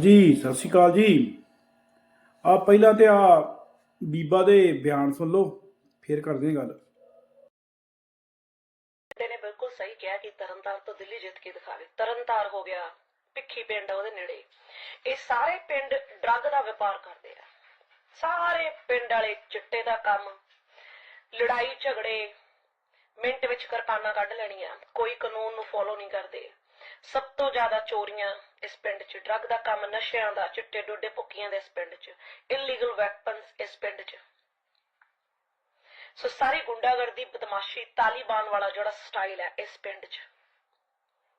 ਜੀ, ਸਤਿ ਸ਼੍ਰੀ ਅਕਾਲ ਜੀ। ਆ ਪਹਿਲਾਂ ਤੇ ਆ ਬੀਬਾ ਦੇ ਬਿਆਨ ਸੁਣ ਲਓ, ਫਿਰ ਕਰਦੇ ਹਾਂ ਗੱਲ। ਨੇ ਬਿਲਕੁਲ ਸਹੀ ਕਿਹਾ ਕਿ ਤਰਨਤਾਰ ਤੋਂ ਦਿੱਲੀ ਜਿੱਤ ਕੇ ਦਿਖਾਵੇ ਤਰਨਤਾਰ ਹੋ ਗਿਆ, ਭਿੱਖੀ ਪਿੰਡ ਆ ਉਹਦੇ ਨੇੜੇ। ਇਹ ਸਾਰੇ ਪਿੰਡ ਡਰੱਗ ਦਾ ਵਪਾਰ ਕਰਦੇ ਆ। ਸਾਰੇ ਪਿੰਡ ਵਾਲੇ ਚਿੱਟੇ ਦਾ ਕੰਮ, ਲੜਾਈ ਝਗੜੇ, ਮਿੰਟ ਵਿੱਚ ਕਿਰਪਾਨਾਂ ਕੱਢ ਲੈਣੀਆਂ। ਕੋਈ ਕਾਨੂੰਨ ਨੂੰ ਫੋਲੋ ਨਹੀਂ ਕਰਦੇ। ਸਭ ਤੋਂ ਜ਼ਿਆਦਾ ਚੋਰੀਆਂ ਇਸ ਪਿੰਡ 'ਚ ਡਰੱਗ ਦਾ ਕੰਮ ਨਸ਼ਿਆਂ ਦਾ, ਚਿੱਟੇ ਡੋਡੇ ਭੁੱਕੀਆਂ ਦੇ ਇਸ ਪਿੰਡ 'ਚ ਇਲੀਗਲ ਵੈਪਨਸ ਇਸ ਪਿੰਡ 'ਚ। ਸੋ ਸਾਰੀ ਗੁੰਡਾਗਰਦੀ ਬਦਮਾਸ਼ੀ ਤਾਲਿਬਾਨ ਵਾਲਾ ਜਿਹੜਾ ਸਟਾਈਲ ਹੈ ਇਸ ਪਿੰਡ 'ਚ।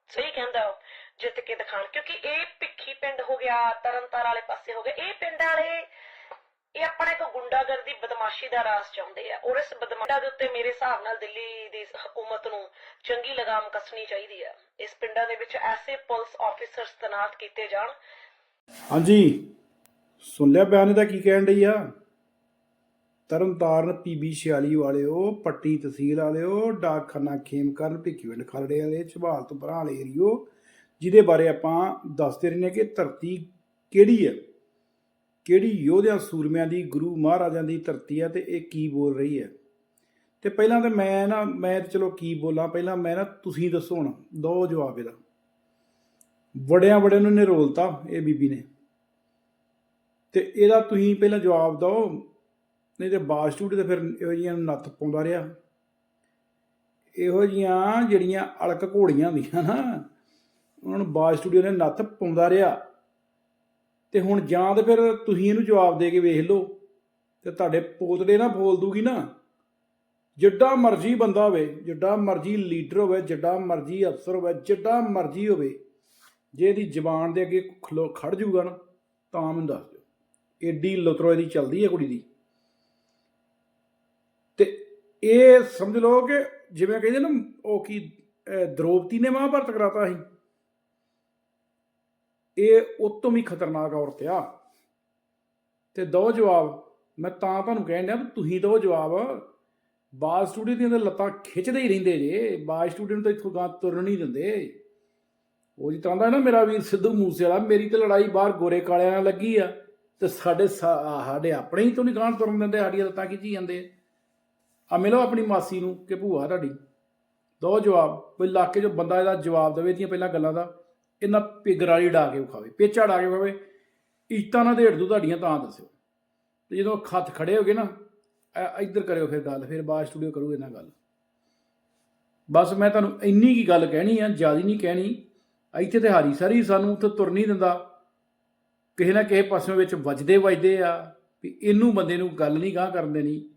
ਸਹੀ ਕਹਿੰਦਾ ਉਹ, ਜਿੱਤ ਕੇ ਦਿਖਾਣ ਕਿਉਂਕਿ ਇਹ ਭਿੱਖੀ ਪਿੰਡ ਹੋ ਗਿਆ ਤਰਨਤਾਰ ਵਾਲੇ ਪਾਸੇ ਹੋ ਗਿਆ ਇਹ ਪਿੰਡ ਵਾਲੇ ਇਹ ਆਪਣੇ ਕੋ ਗੁੰਡਾਗਰਦੀ, ਬਦਮਾਸ਼ੀ ਦਾ ਰਾਸ ਚਾਹੁੰਦੇ ਆ। ਔਰ ਇਸ ਬਦਮਾਸ਼ੀ ਦੇ ਉੱਤੇ ਮੇਰੇ ਹਿਸਾਬ ਨਾਲ ਦਿੱਲੀ ਦੀ ਹਕੂਮਤ ਨੂੰ ਚੰਗੀ ਲਗਾਮ ਕੱਸਣੀ ਚਾਹੀਦੀ ਆ। ਇਸ ਪਿੰਡਾਂ ਦੇ ਵਿੱਚ ਐਸੇ ਪੁਲਿਸ ਆਫੀਸਰਸ ਤੈਨਾਤ ਕੀਤੇ ਜਾਣ। ਹਾਂਜੀ। ਸੁਣ ਲਿਆ ਬਿਆਨ ਇਹਦਾ ਕੀ ਕਹਿਣ ਡਈ ਆ? ਤਰਨਤਾਰਨ ਪੀਬੀ 46 ਵਾਲਿਓ, ਪੱਟੀ ਤਹਿਸੀਲ ਵਾਲਿਓ, ਡਾਕਖਾਨਾ ਖੇਮਕਰਨ ਭਿੱਖੀਵਿੰਡ ਖਲੜੇ ਵਾਲੇ, ਝਬਾਲ ਤੋਂ ਪਰਾਂ ਵਾਲੇ ਏਰੀਓ, ਜਿਹਦੇ ਬਾਰੇ ਆਪਾਂ ਦੱਸਦੇ ਰਹਿੰਦੇ ਕਿ ਧਰਤੀ ਕਿਹੜੀ ਹੈ ਕਿਹੜੀ ਯੋਧਿਆਂ ਸੂਰਮਿਆਂ ਦੀ, ਗੁਰੂ ਮਹਾਰਾਜਾਂ ਦੀ ਧਰਤੀ ਹੈ ਤੇ ਇਹ ਕੀ ਬੋਲ ਰਹੀ ਹੈ? ਤੇ ਪਹਿਲਾਂ ਤਾਂ ਮੈਂ ਨਾ, ਮੈਂ ਤਾਂ ਚਲੋ ਕੀ ਬੋਲਾਂ, ਪਹਿਲਾਂ ਮੈਂ ਨਾ ਤੁਸੀਂ ਦੱਸੋ ਹੁਣ, ਦੋ ਜਵਾਬ ਇਹਦਾ। ਬੜਿਆਂ ਬੜਿਆਂ ਨੂੰ ਨਿਰੋਲਤਾ, ਇਹ ਬੀਬੀ ਨੇ। ਤੇ ਇਹਦਾ ਤੁਸੀਂ ਪਹਿਲਾਂ ਜਵਾਬ ਦਿਓ, ਨਹੀਂ ਤੇ ਬਾਸ ਸਟੂਡੀ ਤੇ ਫਿਰ ਇਹੋ ਜਿਹੀਆਂ ਨੂੰ ਨੱਥ ਪਾਉਂਦਾ ਰਿਹਾ। ਇਹੋ ਜੀਆਂ ਜਿਹੜੀਆਂ ਅਲਕ ਘੋੜੀਆਂ ਹੁੰਦੀਆਂ ਨਾ, ਉਹਨਾਂ ਨੂੰ ਬਾਸ ਸਟੂਡੀਓ ਨੇ ਨੱਥ ਪਾਉਂਦਾ ਰਿਹਾ। ਤੇ ਹੁਣ ਜਾਂ ਤੇ ਫਿਰ ਤੁਸੀਂ ਇਹਨੂੰ ਜਵਾਬ ਦੇ ਕੇ ਵੇਖ ਲਓ ਤੇ ਤੁਹਾਡੇ ਪੋਤੜੇ ਨਾ ਬੋਲ ਦੂਗੀ ਨਾ। ਜਿੱਡਾ ਮਰਜ਼ੀ ਬੰਦਾ ਹੋਵੇ, ਜਿੱਡਾ ਮਰਜ਼ੀ ਲੀਡਰ ਹੋਵੇ, ਜਿੱਡਾ ਮਰਜ਼ੀ ਅਫਸਰ ਹੋਵੇ, ਜਿੱਡਾ ਮਰਜ਼ੀ ਹੋਵੇ, ਜੇ ਇਹਦੀ ਜ਼ਬਾਨ ਦੇ ਅੱਗੇ ਖਲੋ ਖੜ ਜੂਗਾ ਨਾ, ਤਾਂ ਮੈਨੂੰ ਦੱਸ ਦਿਓ। ਏਡੀ ਲੁਤਰੋ ਇਹਦੀ ਚੱਲਦੀ ਹੈ ਕੁੜੀ ਦੀ। ਤੇ ਇਹ ਸਮਝ ਲਓ ਕਿ ਜਿਵੇਂ ਕਹਿੰਦੇ ਨਾ, ਉਹ ਕੀ, ਅਹ ਨੇ ਮਹਾਭਾਰਤ ਕਰਾਤਾ ਸੀ। ਇਹ ਉਹ ਵੀ ਖਤਰਨਾਕ ਔਰਤ ਆ। ਤੇ ਦੋ ਜਵਾਬ, ਮੈਂ ਤਾਂ ਤੁਹਾਨੂੰ ਕਹਿਣ ਡਿਆ ਤੁਸੀਂ ਦੋ ਜਵਾਬ ਬਾਜ ਸਟੂਡੀਓ ਦੀਆਂ ਤਾਂ ਲੱਤਾਂ ਖਿੱਚਦੇ ਹੀ ਰਹਿੰਦੇ ਜੇ ਬਾਜ ਸਟੂਡੀਓ ਨੂੰ ਤਾਂ ਇੱਥੋਂ ਗਾਂ ਤੁਰਨ ਨਹੀਂ ਦਿੰਦੇ। ਉਹ ਜੀ ਕਹਿੰਦਾ ਨਾ ਮੇਰਾ ਵੀਰ ਸਿੱਧੂ ਮੂਸੇ ਵਾਲਾ ਮੇਰੀ ਤੇ ਲੜਾਈ ਬਾਹਰ ਗੋਰੇ ਕਾਲਿਆਂ ਨਾਲ ਲੱਗੀ ਆ ਤੇ ਸਾਡੇ ਸਾ- ਸਾਡੇ ਆਪਣੇ ਹੀ ਤੋਂ ਨਹੀਂ ਗਾਂ ਤੁਰਨ ਦਿੰਦੇ, ਸਾਡੀਆਂ ਲੱਤਾਂ ਖਿੱਚੀ ਜਾਂਦੇ। ਆ ਮਿਲੋ ਆਪਣੀ ਮਾਸੀ ਨੂੰ ਕਿ ਭੂਆ ਤੁਹਾਡੀ। ਦੋ ਜਵਾਬ, ਕੋਈ ਇਲਾਕੇ 'ਚ ਬੰਦਾ ਇਹਦਾ ਜਵਾਬ ਦੇਵੇ ਦੀਆਂ ਪਹਿਲਾਂ ਗੱਲਾਂ ਦਾ। ਇਹਨਾਂ ਪਿਗਰਾਲੀ ਡਾ ਕੇ ਵਿਖਾਵੇ ਪੇਚਾ ਡਾ ਕੇ ਵਿਖਾਵੇ। ਇੱਟਾਂ ਨਾਲ ਢੇੜ ਦੂ ਤੁਹਾਡੀਆਂ, ਤਾਂ ਦੱਸਿਓ। ਤੇ ਜਦੋਂ ਖੱਤ ਖੜੇ ਹੋਗੇ ਨਾ, ਐ- ਇੱਧਰ ਕਰਿਓ ਫਿਰ ਗੱਲ, ਫਿਰ ਬਾਅਦ ਸਟੂਡੀਓ ਕਰੂ ਇਹਨਾਂ ਗੱਲ। ਬਸ ਮੈਂ ਤੁਹਾਨੂੰ ਇੰਨੀ ਕੀ ਗੱਲ ਕਹਿਣੀ ਆ, ਜ਼ਿਆਦਾ ਨਹੀਂ ਕਹਿਣੀ। ਇੱਥੇ ਤੇ ਹਾਰੀ ਸਾਰੀ ਸਾਨੂੰ ਉੱਥੇ ਤੁਰ ਨਹੀਂ ਦਿੰਦਾ। ਕਿਸੇ ਨਾ ਕਿਸੇ ਪਾਸਿਓਂ ਵਿੱਚ ਵੱਜਦੇ ਵੱਜਦੇ ਆ, ਵੀ ਇਹਨੂੰ ਬੰਦੇ ਨੂੰ ਗੱਲ ਨਹੀਂ ਗਾਹ ਕਰਨ ਦੇਣੀ।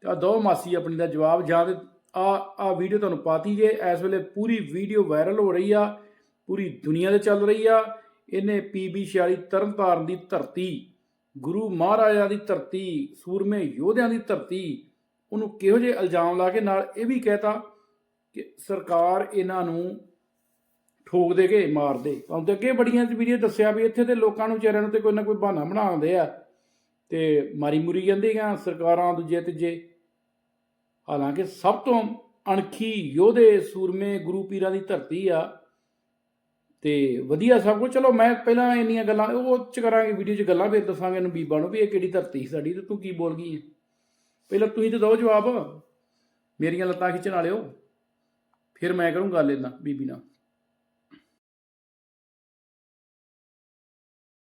ਤੇ ਆ ਦੋ ਮਾਸੀ ਆਪਣੀ ਦਾ ਜਵਾਬ, ਜਾਂ ਤੇ ਆ ਆ ਵੀਡੀਓ ਤੁਹਾਨੂੰ ਪਾਤੀ ਜੇ, ਇਸ ਵੇਲੇ ਪੂਰੀ ਵੀਡੀਓ ਵਾਇਰਲ ਹੋ ਰਹੀ ਆ। ਪੂਰੀ ਦੁਨੀਆ ਤੇ ਚੱਲ ਰਹੀ ਆ। ਇਹਨੇ ਪੀਬੀ 46 ਤਰਨਤਾਰਨ ਦੀ ਧਰਤੀ, ਗੁਰੂ ਮਹਾਰਾਜਾ ਦੀ ਧਰਤੀ, ਸੂਰਮੇ ਯੋਧਿਆਂ ਦੀ ਧਰਤੀ, ਉਹਨੂੰ ਕਿਹੋ ਜਿਹੇ ਇਲਜ਼ਾਮ ਲਾ ਕੇ ਨਾਲ ਇਹ ਵੀ ਕਹਿਤਾ ਕਿ ਸਰਕਾਰ ਇਹਨਾਂ ਨੂੰ ਠੋਕ ਦੇ ਕੇ ਮਾਰ ਦੇ। ਤੁਹਾਨੂੰ ਤੇ ਅੱਗੇ ਬੜੀਆਂ ਵੀਡੀਓ ਦੱਸਿਆ ਵੀ ਇੱਥੇ ਤੇ ਲੋਕਾਂ ਨੂੰ ਵਿਚਾਰਿਆਂ ਨੂੰ ਤੇ ਕੋਈ ਨਾ ਕੋਈ ਬਹਾਨਾ ਬਣਾਉਂਦੇ ਆ ਤੇ ਮਾਰੀ ਮੁਰੀ ਜਾਂਦੀਆਂ ਸਰਕਾਰਾਂ ਦੂਜੇ ਤੀਜੇ। ਹਾਲਾਂਕਿ ਸਭ ਤੋਂ ਅਣਖੀ ਯੋਧੇ, ਸੂਰਮੇ ਗੁਰੂ ਪੀਰਾਂ ਦੀ ਧਰਤੀ ਆ। ਤੇ ਵਧੀਆ ਸਭ ਕੁਝ ਚਲੋ ਮੈਂ ਪਹਿਲਾਂ ਇੰਨੀਆਂ ਗੱਲਾਂ, ਉਹ ਚ ਕਰਾਂਗੇ ਵੀਡੀਓ 'ਚ ਗੱਲਾਂ ਫਿਰ ਦੱਸਾਂਗੇ ਇਹਨੂੰ ਬੀਬਾ ਨੂੰ ਵੀ ਇਹ ਕਿਹੜੀ ਧਰਤੀ ਸੀ ਸਾਡੀ ਤੇ ਤੂੰ ਕੀ ਬੋਲ ਗਈ ਹੈ। ਪਹਿਲਾਂ ਤੁਸੀਂ ਤੇ ਦਿਓ ਜਵਾਬ, ਮੇਰੀਆਂ ਲੱਤਾਂ ਖਿੱਚਣ ਵਾਲਿਓ। ਫਿਰ ਮੈਂ ਕਰੂੰ ਗੱਲ ਇਹਨਾਂ ਬੀਬੀ ਨਾਲ।